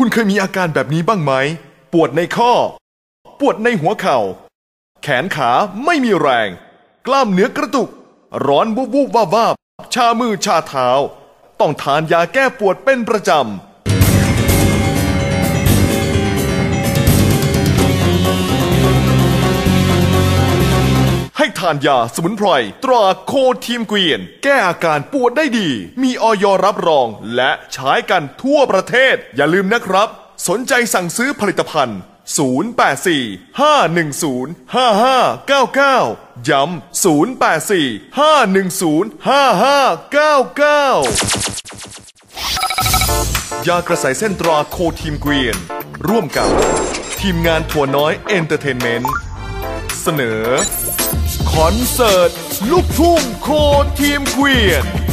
คุณเคยมีอาการแบบนี้บ้างไหม ปวดในข้อ ปวดในหัวเข่า แขนขาไม่มีแรง กล้ามเนื้อกระตุก ร้อนวูบวูบวาบวาบชามือชาเท้า ต้องทานยาแก้ปวดเป็นประจำานยาสมุนไพร ตราโคทีมเกวียน แก้อาการปวดได้ดี มีออยรับรอง และใช้กันทั่วประเทศ อย่าลืมนะครับ สนใจสั่งซื้อผลิตภัณฑ์ 084 510 5599 ย้ำ 084 510 5599 ยากระสายเส้นตราโคทีมเกวียน ร่วมกับ ทีมงานถั่วน้อยเอนเตอร์เทนเมนต์ เสนอ คอนเสิร์ต ลูกทุ่งโคทีมเกวียน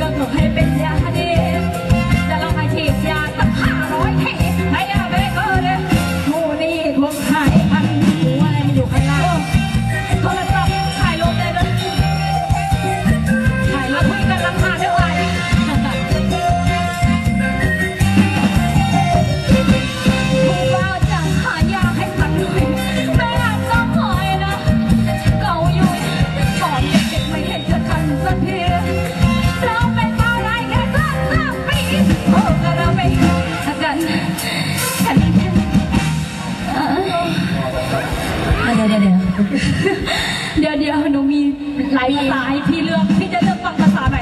กินจะฉี ภาษาให้พี่เลือกพี่จะเลือกฟังภาษาไหน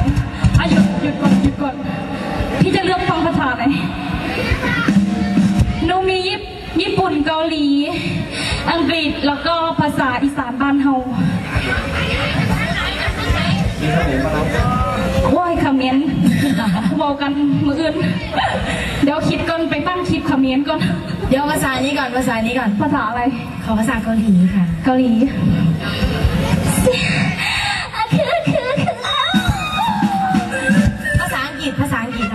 อะหยุดหยุดก่อนหยุดก่อนพี่จะเลือกฟังภาษาไหนหนูมีญี่ญี่ปุ่นเกาหลี อังกฤษแล้วก็ภาษาอีสานบ้านเฮาโอ้ยคำเขมนบอกกันมืออื่น เดี๋ยวคิดก่อนไปตั้งคลิปคำเขมนก่อน เดี๋ยวภาษานี้ก่อนภาษานี้ก่อน ภาษาอะไร ขอภาษาเกาหลีค่ะ เกาหลี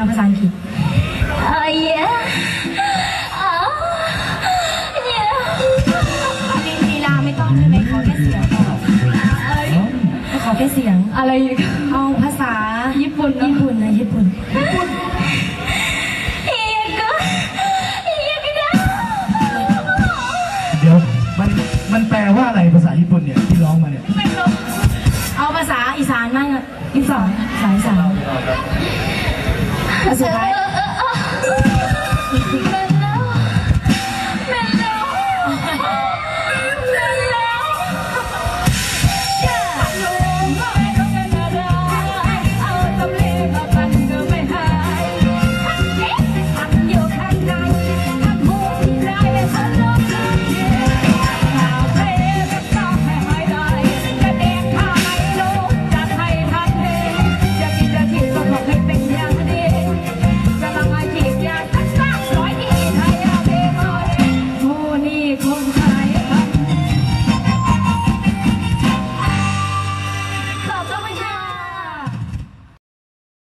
ภาษาอังกฤษเอาภาษาอังกฤษเอ้ยอ๋อเนี่ยลีลีลาไม่ต้องใช่ไหมขอแค่เสียงพอเอ้ยขอแค่เสียง อะไรอีกเอาภาษาญี่ปุ่นเนอะญี่ปุ่นนะญี่ปุ่นเอียก็เอียก็ได้เดี๋ยวมันมันแปลว่าอะไรภาษาญี่ปุ่นเนี่ยที่ร้องมาเนี่ยไม่รู้เอาภาษาอีสานมากอะอีสานภาษาอีสาน ภาษ